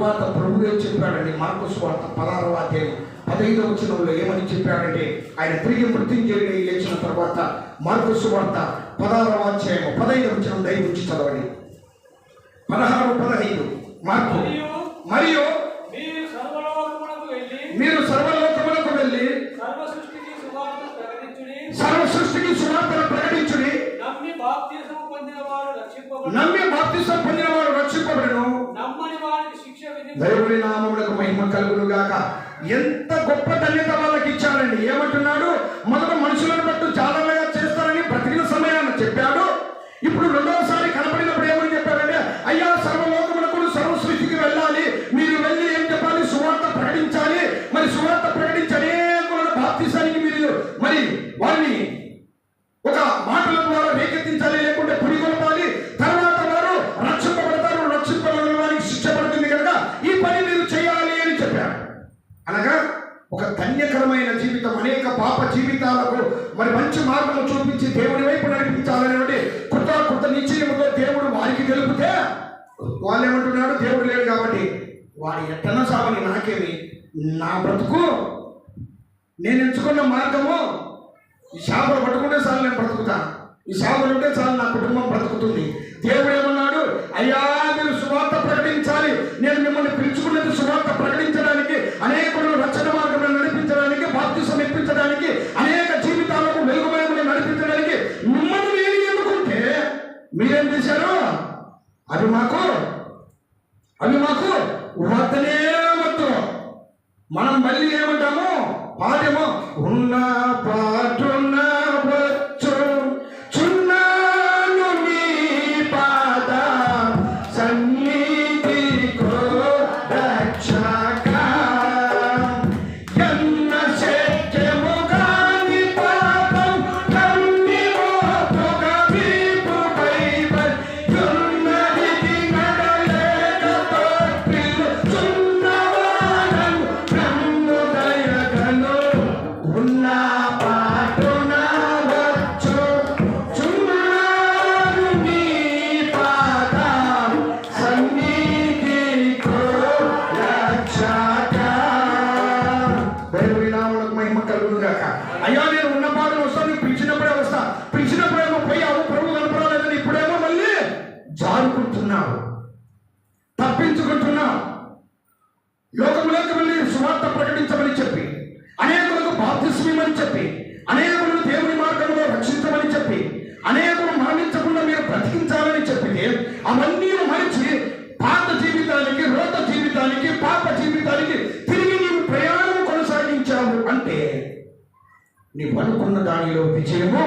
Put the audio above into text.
తరువాత ప్రభు ఏం చెప్పాడండి మార్కు స్వార్థ పదహారవ అధ్యాయం పదహైదవ వచనంలో ఏమని చెప్పాడంటే ఆయన తిరిగి మృత్యుంజయుని లేచిన తర్వాత మార్కు స్వార్థ పదహారవ అధ్యాయం పదహైదవ వచనం దయవుంచి చదవండి. పదహారు పదహైదు. మార్కు. మరియు మీరు సర్వలోకములకు వెళ్ళి సర్వ సృష్టికి సువార్త ప్రకటించుడి. సర్వ సృష్టికి సువార్తను ప్రకటించుడి. నమ్మి వారికి దేవుని నామములకు మహిమ కలుగును గాక ఎంత గొప్ప ధన్యత వాళ్ళకి ఇచ్చాడండి. ఏమంటున్నాడు? అనగా ఒక ధన్యకరమైన జీవితం అనేక పాప జీవితాలకు మరి మంచి మార్గం చూపించి దేవుడి వైపు నడిపించాలనేటువంటి కొత్త కొత్త నిశ్చయముతో దేవుడు వారికి తెలిపితే వాళ్ళు ఏమంటున్నాడు దేవుడు లేడు కాబట్టి వాడు ఎట్టన సావని నాకేమి? నా బ్రతుకు? నేను ఎంచుకున్న మార్గము? ఈ చేపలు పట్టుకుంటే చాలు నేను బ్రతుకుతాను. ఈ చేపలు ఉంటే చాలు నా కుటుంబం బ్రతుకుతుంది. దేవుడు ఏమన్నాడు? అయ్యా మీరేం చేశారు? అవి మాకు అవి మాకు వద్దనే వద్దు. మనం మళ్ళీ ఏమంటాము? పాఠము ఉన్న పాటున్న వచ్చు చున్నాను మీ పాద సన్ని దేవుని నామములకు మహిమ కలుగును గాక అయ్యా నేను ఉన్న పాటలు వస్తాను పిలిచినప్పుడే వస్తా. పిలిచినప్పుడేమో పోయావు ప్రభు కనపడలేదని ఇప్పుడేమో మళ్ళీ జారుకుంటున్నావు. తప్పించుకుంటున్నావు. లోకంలోకి వెళ్ళి సువార్త ప్రకటించమని చెప్పి అనేకులకు బాప్తిస్మని చెప్పి అనేకులను దేవుని మార్గంలో రక్షించమని చెప్పి అనేకులు మరణించకుండా మీరు బ్రతికించాలని చెప్పితే అవన్నీ ప్రయాణం పనుకున్న నీవు అనుకున్న దానిలో విజయము